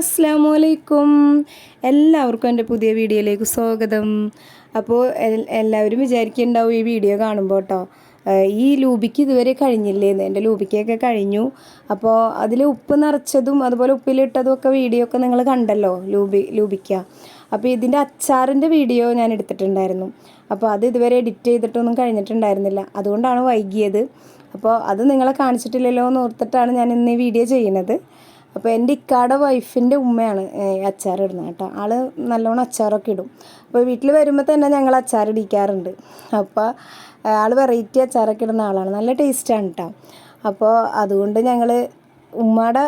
അസ്സാം വലൈക്കും എല്ലാവർക്കും എന്റെ പുതിയ വീഡിയോയിലേക്ക് സ്വാഗതം. അപ്പോൾ എല്ലാവരും വിചാരിക്കുന്നുണ്ടാവും ഈ വീഡിയോ കാണുമ്പോൾ കേട്ടോ ഈ ലൂബിക്ക് ഇതുവരെ കഴിഞ്ഞില്ലേന്ന്. എന്റെ ലൂബിക്കൊക്കെ കഴിഞ്ഞു. അപ്പോൾ അതിൽ ഉപ്പ് നിറച്ചതും അതുപോലെ ഉപ്പിലിട്ടതും ഒക്കെ വീഡിയോ ഒക്കെ നിങ്ങൾ കണ്ടല്ലോ ലൂബി ലൂബിക്ക. അപ്പോൾ ഇതിന്റെ അച്ചാറിന്റെ വീഡിയോ ഞാൻ എടുത്തിട്ടുണ്ടായിരുന്നു. അപ്പോൾ അത് ഇതുവരെ എഡിറ്റ് ചെയ്തിട്ടൊന്നും കഴിഞ്ഞിട്ടുണ്ടായിരുന്നില്ല. അതുകൊണ്ടാണ് വൈകിയത്. അപ്പോൾ അത് നിങ്ങളെ കാണിച്ചിട്ടില്ലല്ലോ എന്ന് ഓർത്തിട്ടാണ് ഞാൻ ഇന്ന് ഈ വീഡിയോ ചെയ്യുന്നത്. അപ്പോൾ എന്റെ ഇക്കാടെ വൈഫിന്റെ ഉമ്മയാണ് അച്ചാറിടുന്നത് കേട്ടോ. ആൾ നല്ലോണം അച്ചാറൊക്കെ ഇടും. അപ്പോൾ വീട്ടിൽ വരുമ്പോൾ തന്നെ ഞങ്ങൾ അച്ചാർ ഇടിക്കാറുണ്ട്. അപ്പോൾ ആൾ വെറൈറ്റി അച്ചാറൊക്കെ ഇടുന്ന ആളാണ്. നല്ല ടേസ്റ്റാണ് കേട്ടോ അപ്പോൾ അതുകൊണ്ട് ഞങ്ങൾ ഉമ്മയുടെ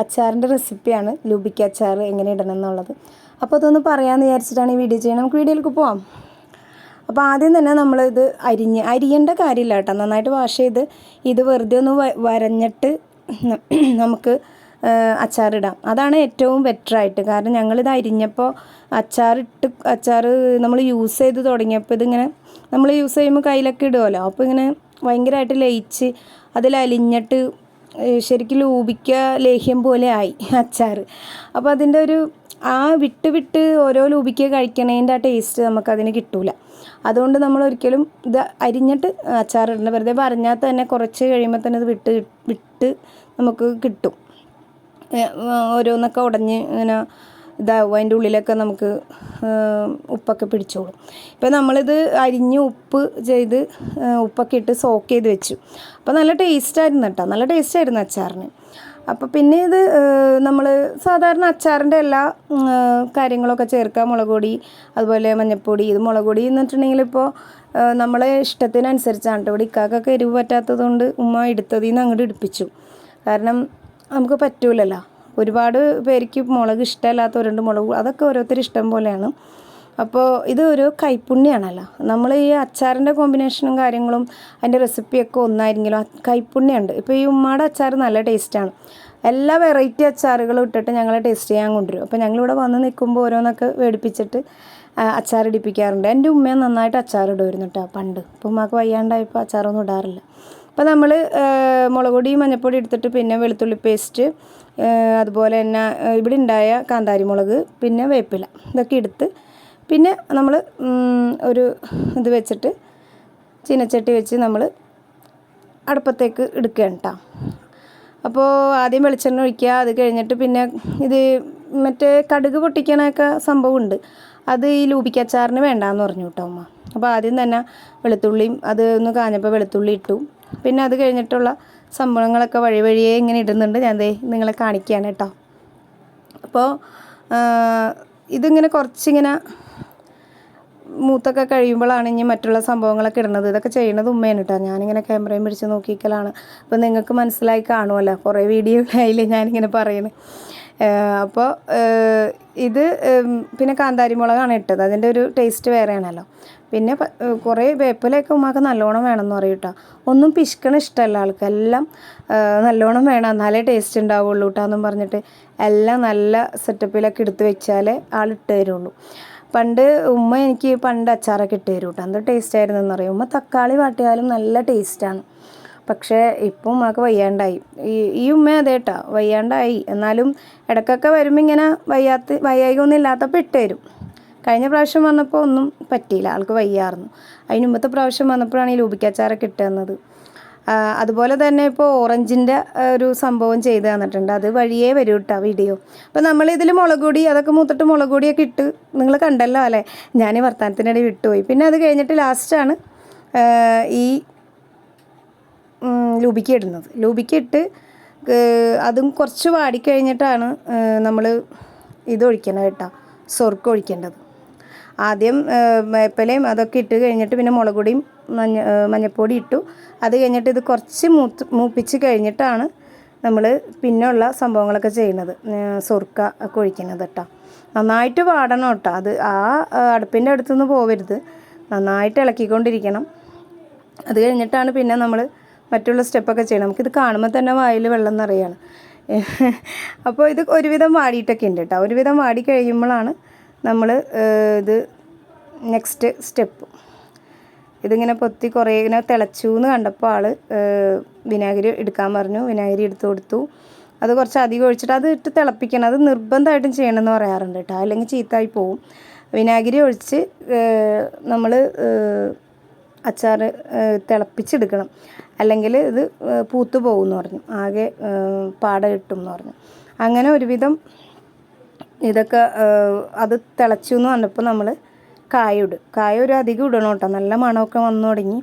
അച്ചാറിന്റെ റെസിപ്പിയാണ് ലൂബിക്ക അച്ചാർ എങ്ങനെ ഇടണം എന്നുള്ളത്. അപ്പോൾ അതൊന്ന് പറയാമെന്ന് വിചാരിച്ചിട്ടാണ് ഈ വീഡിയോ ചെയ്യുന്നത്. നമുക്ക് വീഡിയോയിലേക്ക് പോവാം. അപ്പോൾ ആദ്യം തന്നെ നമ്മൾ ഇത് അരിഞ്ഞ് അരിയേണ്ട കാര്യമില്ല കേട്ടോ നന്നായിട്ട് വാഷ് ചെയ്ത് ഇത് വെറുതെ ഒന്ന് വരഞ്ഞിട്ട് നമുക്ക് അച്ചാറിടാം. അതാണ് ഏറ്റവും ബെറ്ററായിട്ട് കാരണം ഞങ്ങളിത് അരിഞ്ഞപ്പോൾ അച്ചാറിട്ട് അച്ചാർ നമ്മൾ യൂസ് ചെയ്ത് തുടങ്ങിയപ്പോൾ ഇതിങ്ങനെ നമ്മൾ യൂസ് ചെയ്യുമ്പോൾ കയ്യിലൊക്കെ ഇടുമല്ലോ അപ്പോൾ ഇങ്ങനെ ഭയങ്കരമായിട്ട് ലയിച്ച് അതിൽ അലിഞ്ഞിട്ട് ശരിക്കും ലൂപിക്ക ലേഹ്യം പോലെ ആയി അച്ചാർ അപ്പോൾ അതിന്റെ ഒരു ആ വിട്ട് വിട്ട് ഓരോ ലൂപിക്ക കഴിക്കണതിന്റെ ആ ടേസ്റ്റ് നമുക്കതിന് കിട്ടൂല. അതുകൊണ്ട് നമ്മൾ ഒരിക്കലും ഇത് അരിഞ്ഞിട്ട് അച്ചാറിടണം വെറുതെ പറഞ്ഞാൽ തന്നെ കുറച്ച് കഴിയുമ്പോൾ തന്നെ ഇത് വിട്ട് വിട്ട് നമുക്ക് കിട്ടും. ഓരോന്നൊക്കെ ഉടഞ്ഞ് ഇങ്ങനെ ഇതാവും. അതിന്റെ ഉള്ളിലൊക്കെ നമുക്ക് ഉപ്പൊക്കെ പിടിച്ചോളും. ഇപ്പം നമ്മളിത് അരിഞ്ഞ് ഉപ്പ് ചെയ്ത് ഉപ്പൊക്കെ ഇട്ട് സോക്ക് ചെയ്ത് വെച്ചു. അപ്പോൾ നല്ല ടേസ്റ്റായിരുന്നു കേട്ടോ നല്ല ടേസ്റ്റായിരുന്നു അച്ചാറിന്. അപ്പോൾ പിന്നെ ഇത് നമ്മൾ സാധാരണ അച്ചാറിന്റെ എല്ലാ കാര്യങ്ങളൊക്കെ ചേർക്കുക. മുളക് പൊടി അതുപോലെ മഞ്ഞൾപ്പൊടി ഇത് മുളക് പൊടി എന്ന് വെച്ചിട്ടുണ്ടെങ്കിൽ ഇപ്പോൾ നമ്മളെ ഇഷ്ടത്തിനനുസരിച്ചാണ് കേട്ടോ ഇവിടെ ഇക്കാക്കൊക്കെ എരിവ് പറ്റാത്തത് കൊണ്ട് ഉമ്മ എടുത്തതിൽ നിന്ന് അങ്ങോട്ട് എടുപ്പിച്ചു. കാരണം നമുക്ക് പറ്റൂലല്ലോ. ഒരുപാട് പേർക്ക് മുളക് ഇഷ്ടമല്ലാത്തവരുണ്ട് മുളക് അതൊക്കെ ഓരോരുത്തർ ഇഷ്ടം പോലെയാണ്. അപ്പോൾ ഇത് ഒരു കൈപ്പുണ്യാണല്ലോ. നമ്മൾ ഈ അച്ചാറിന്റെ കോമ്പിനേഷനും കാര്യങ്ങളും അതിന്റെ റെസിപ്പിയൊക്കെ ഒന്നായിരുന്നെങ്കിലും കൈപ്പുണ്യമുണ്ട് ഇപ്പോൾ ഈ ഉമ്മയുടെ അച്ചാർ നല്ല ടേസ്റ്റാണ് എല്ലാ വെറൈറ്റി അച്ചാറുകളും ഇട്ടിട്ട് ഞങ്ങളെ ടേസ്റ്റ് ചെയ്യാൻ കൊണ്ടുവരും. അപ്പോൾ ഞങ്ങളിവിടെ വന്ന് നിൽക്കുമ്പോൾ ഓരോന്നൊക്കെ മേടിപ്പിച്ചിട്ട് അച്ചാർ അച്ചാറിടിപ്പിക്കാറുണ്ട് എന്റെ ഉമ്മയെ നന്നായിട്ട് അച്ചാറിടുമായിരുന്നു കേട്ടോ പണ്ട്. ഇപ്പോൾ ഉമ്മക്ക് വയ്യാണ്ടായപ്പോൾ അച്ചാറൊന്നും ഇടാറില്ല. അപ്പോൾ നമ്മൾ മുളകുപൊടി മഞ്ഞൾപ്പൊടി എടുത്തിട്ട് പിന്നെ വെളുത്തുള്ളി പേസ്റ്റ് അതുപോലെ തന്നെ ഇവിടെ ഉണ്ടായ കാന്താരി മുളക് പിന്നെ വേപ്പില ഇതൊക്കെ എടുത്ത് പിന്നെ നമ്മൾ ഒരു ഇത് വെച്ചിട്ട് ചീനച്ചട്ടി വെച്ച് നമ്മൾ അടുപ്പത്തേക്ക് എടുക്കുകയാണ് കേട്ടോ അപ്പോൾ ആദ്യം വെളിച്ചെണ്ണ ഒഴിക്കുക അത് കഴിഞ്ഞിട്ട് പിന്നെ ഇത് മറ്റേ കടുക് പൊട്ടിക്കണൊക്കെ സംഭവമുണ്ട്. അത് ഈ ലൂപിക്കച്ചാറിന് വേണ്ടാന്ന് പറഞ്ഞു കേട്ടോ അമ്മ അപ്പോൾ ആദ്യം തന്നെ വെളുത്തുള്ളിയും അത് ഒന്ന് കാഞ്ഞപ്പോൾ വെളുത്തുള്ളി ഇട്ടു. പിന്നെ അത് കഴിഞ്ഞിട്ടുള്ള സംഭവങ്ങളൊക്കെ വഴി വഴിയെ ഇങ്ങനെ ഇടുന്നുണ്ട്. ഞാൻ ദേ നിങ്ങളെ കാണിക്കുകയാണ് കേട്ടോ. അപ്പോൾ ഇതിങ്ങനെ കുറച്ചിങ്ങനെ മൂത്തൊക്കെ കഴിയുമ്പോഴാണ് ഇനി മറ്റുള്ള സംഭവങ്ങളൊക്കെ ഇടുന്നത്. ഇതൊക്കെ ചെയ്യണത് ഉമ്മയാണ് കേട്ടോ. ഞാനിങ്ങനെ ക്യാമറയും പിടിച്ച് നോക്കിക്കലാണ് അപ്പോൾ നിങ്ങൾക്ക് മനസ്സിലായി കാണുമല്ലോ. കുറേ വീഡിയോ ആയില്ലേ ഞാനിങ്ങനെ പറയുന്നത് അപ്പോൾ ഇത് പിന്നെ കാന്താരി മുളകാണ് ഇട്ടത്. അതിന്റെ ഒരു ടേസ്റ്റ് വേറെയാണല്ലോ. പിന്നെ കുറേ വേപ്പിലയൊക്കെ ഉമ്മാക്ക് നല്ലോണം വേണമെന്ന് പറയും കേട്ടോ ഒന്നും പിശുക്കണ ഇഷ്ടമല്ല ആൾക്ക്. എല്ലാം നല്ലോണം വേണം. എന്നാലേ ടേസ്റ്റ് ഉണ്ടാവുള്ളൂ കേട്ടോ എന്നും പറഞ്ഞിട്ട് എല്ലാം നല്ല സെറ്റപ്പിലൊക്കെ എടുത്ത് വെച്ചാലേ ആൾ ഇട്ട് തരുള്ളൂ. പണ്ട് ഉമ്മ എനിക്ക് പണ്ട് അച്ചാറൊക്കെ ഇട്ട് തരും കേട്ടോ എന്തോ ടേസ്റ്റ് ആയിരുന്നു എന്ന് പറയും ഉമ്മ തക്കാളി വാട്ടിയാലും നല്ല ടേസ്റ്റാണ് പക്ഷേ ഇപ്പം ഉമ്മക്ക് വയ്യാണ്ടായി. ഈ ഈ ഉമ്മ അതേട്ടാ വയ്യാണ്ടായി. എന്നാലും ഇടക്കൊക്കെ വരുമ്പോൾ ഇങ്ങനെ വയ്യാത്ത വയ്യായികൊന്നും ഇല്ലാത്തപ്പോൾ ഇട്ട് തരും. കഴിഞ്ഞ പ്രാവശ്യം വന്നപ്പോൾ ഒന്നും പറ്റിയില്ല ആൾക്ക് വയ്യായിരുന്നു അതിന് മുമ്പത്തെ പ്രാവശ്യം വന്നപ്പോഴാണ് ഈ ലൂപിക്കാച്ചാറൊക്കെ ഇട്ട് തന്നത്. അതുപോലെ തന്നെ ഇപ്പോൾ ഓറഞ്ചിന്റെ ഒരു സംഭവം ചെയ്ത് തന്നിട്ടുണ്ട്. അത് വഴിയേ വരും കേട്ടോ വീഡിയോ അപ്പോൾ നമ്മൾ ഇതിൽ മുളക് പൊടി അതൊക്കെ മൂത്തിട്ട് മുളക് പൊടിയൊക്കെ ഇട്ട് നിങ്ങൾ കണ്ടല്ലോ അല്ലേ? ഞാൻ വർത്തമാനത്തിനിടെ വിട്ടുപോയി പിന്നെ അത് കഴിഞ്ഞിട്ട് ലാസ്റ്റാണ് ഈ ലൂബിക്ക ഇടുന്നത് ലൂബിക്ക ഇട്ട് അതും കുറച്ച് വാടിക്കഴിഞ്ഞിട്ടാണ് നമ്മൾ ഇത് ഒഴിക്കണം കേട്ടോ സ്വർക്ക് ഒഴിക്കേണ്ടത് ആദ്യം വേപ്പലയും അതൊക്കെ ഇട്ട് കഴിഞ്ഞിട്ട് പിന്നെ മുളക് പൊടിയും മഞ്ഞ മഞ്ഞൾപ്പൊടി ഇട്ടു. അത് കഴിഞ്ഞിട്ട് ഇത് കുറച്ച് മൂത്ത് മൂപ്പിച്ച് കഴിഞ്ഞിട്ടാണ് നമ്മൾ പിന്നെയുള്ള സംഭവങ്ങളൊക്കെ ചെയ്യുന്നത് സ്വർക്ക ഒക്കെ ഒഴിക്കുന്നത് കേട്ടോ നന്നായിട്ട് വാടണം കേട്ടോ അത് ആ അടുപ്പിന്റെ അടുത്തുനിന്ന് പോവരുത്. നന്നായിട്ട് ഇളക്കിക്കൊണ്ടിരിക്കണം. അത് കഴിഞ്ഞിട്ടാണ് പിന്നെ നമ്മൾ മറ്റുള്ള സ്റ്റെപ്പൊക്കെ ചെയ്യണം. നമുക്കിത് കാണുമ്പോൾ തന്നെ വായിൽ വെള്ളം നിറയാണ്. അപ്പോൾ ഇത് ഒരുവിധം വാടിയിട്ടൊക്കെ ഉണ്ട് കേട്ടോ ഒരുവിധം വാടി കഴിയുമ്പോഴാണ് നമ്മൾ ഇത് നെക്സ്റ്റ് സ്റ്റെപ്പ്. ഇതിങ്ങനെ പൊത്തി കുറേ ഇങ്ങനെ തിളച്ചു എന്ന് കണ്ടപ്പോൾ ആൾ വിനാഗിരി എടുക്കാൻ പറഞ്ഞു. വിനാഗിരി എടുത്തു കൊടുത്തു. അത് കുറച്ച് അധികം ഒഴിച്ചിട്ട് അത് ഇട്ട് തിളപ്പിക്കണം. അത് നിർബന്ധമായിട്ടും ചെയ്യണമെന്ന് പറയാറുണ്ട് കേട്ടോ അല്ലെങ്കിൽ ചീത്തായി പോവും. വിനാഗിരി ഒഴിച്ച് നമ്മൾ അച്ചാർ തിളപ്പിച്ചെടുക്കണം. അല്ലെങ്കിൽ ഇത് പൂത്തു പൂത്ത് പോകും എന്ന് പറഞ്ഞു. ആകെ പാട കിട്ടും എന്ന് പറഞ്ഞു. അങ്ങനെ ഒരുവിധം ഇതൊക്കെ അത് തിളച്ചു എന്ന് പറഞ്ഞപ്പോൾ നമ്മൾ കായ ഇടും. കായ ഒരു അധികം ഇടണം കേട്ടോ. നല്ല മണമൊക്കെ വന്നു തുടങ്ങി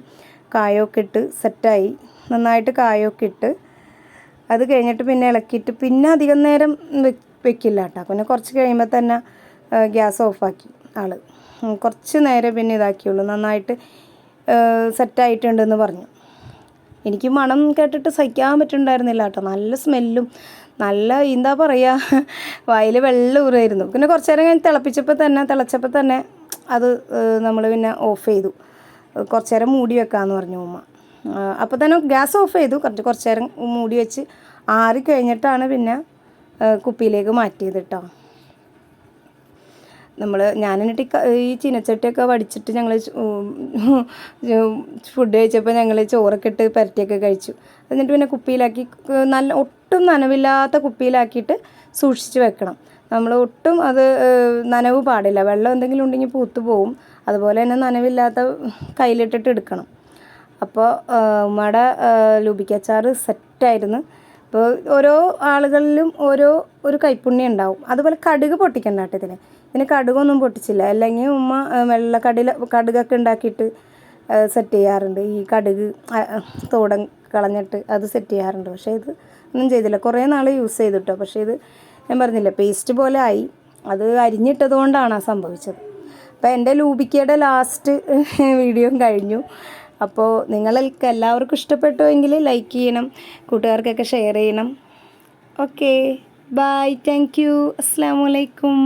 കായൊക്കെ ഇട്ട് സെറ്റായി. നന്നായിട്ട് കായൊക്കെ ഇട്ട് അത് കഴിഞ്ഞിട്ട് പിന്നെ ഇളക്കിയിട്ട് പിന്നെ അധികം നേരം വെക്കില്ല കേട്ടോ. പിന്നെ കുറച്ച് കഴിയുമ്പോൾ തന്നെ ഗ്യാസ് ഓഫാക്കി ആൾ കുറച്ച് നേരം പിന്നെ ഇതാക്കിയുള്ളൂ. നന്നായിട്ട് സെറ്റായിട്ടുണ്ടെന്ന് പറഞ്ഞു. എനിക്ക് മണം കേട്ടിട്ട് സഹിക്കാൻ പറ്റുന്നുണ്ടായിരുന്നില്ല കേട്ടോ. നല്ല സ്മെല്ലും നല്ല എന്താ പറയുക വായിൽ വെള്ളം ഊറായിരുന്നു. പിന്നെ കുറച്ച് നേരം കഴിഞ്ഞ് തിളപ്പിച്ചപ്പോൾ തന്നെ തിളച്ചപ്പോൾ തന്നെ അത് നമ്മൾ പിന്നെ ഓഫ് ചെയ്തു. കുറച്ച് നേരം മൂടി വെക്കാമെന്ന് പറഞ്ഞു ഉമ്മ. അപ്പോൾ തന്നെ ഗ്യാസ് ഓഫ് ചെയ്തു. കുറച്ച് കുറച്ച് നേരം മൂടി വെച്ച് ആറി കഴിഞ്ഞിട്ടാണ് പിന്നെ കുപ്പിയിലേക്ക് മാറ്റിയത് കേട്ടോ. നമ്മൾ ഞാനെന്നിട്ട് ഈ ചീനച്ചട്ടിയൊക്കെ വടിച്ചിട്ട് ഞങ്ങൾ ഫുഡ് കഴിച്ചപ്പോൾ ഞങ്ങൾ ചോറൊക്കെ ഇട്ട് പരറ്റിയൊക്കെ കഴിച്ചു. എന്നിട്ട് പിന്നെ കുപ്പിയിലാക്കി നല്ല ഒട്ടും നനവില്ലാത്ത കുപ്പിയിലാക്കിയിട്ട് സൂക്ഷിച്ച് വെക്കണം. നമ്മൾ ഒട്ടും അത് നനവ് പാടില്ല. വെള്ളം എന്തെങ്കിലും ഉണ്ടെങ്കിൽ പൂത്തു പോവും. അതുപോലെ തന്നെ നനവില്ലാത്ത കയ്യിലിട്ടിട്ട് എടുക്കണം. അപ്പോൾ ഉമ്മയുടെ ലുബിക്കച്ചാറ് സെറ്റായിരുന്നു ഇപ്പോൾ ഓരോ ആളുകളിലും ഓരോ ഒരു കൈപ്പുണ്യം ഉണ്ടാവും. അതുപോലെ കടുക് പൊട്ടിക്കണ്ട കേട്ടോ ഇതിന് കടുകൊന്നും പൊട്ടിച്ചില്ല. അല്ലെങ്കിൽ ഉമ്മ വെള്ള കടില കടുകൊക്കെ ഉണ്ടാക്കിയിട്ട് സെറ്റ് ചെയ്യാറുണ്ട്. ഈ കടുക് തോടൻ കളഞ്ഞിട്ട് അത് സെറ്റ് ചെയ്യാറുണ്ട്. പക്ഷേ ഇത് ഒന്നും ചെയ്തില്ല. കുറേ നാൾ യൂസ് ചെയ്തിട്ടോ. പക്ഷേ ഇത് ഞാൻ പറഞ്ഞില്ല പേസ്റ്റ് പോലെ ആയി. അത് അരിഞ്ഞിട്ടത് കൊണ്ടാണ് ആ സംഭവിച്ചത്. അപ്പോൾ എന്റെ ലൂബിക്കയുടെ ലാസ്റ്റ് വീഡിയോ കഴിഞ്ഞു. അപ്പോൾ നിങ്ങൾക്ക് എല്ലാവർക്കും ഇഷ്ടപ്പെട്ടു എങ്കിൽ ലൈക്ക് ചെയ്യണം. കൂട്ടുകാർക്കൊക്കെ ഷെയർ ചെയ്യണം. ഓക്കെ ബായ് താങ്ക് യു അസ്സാം വലൈക്കും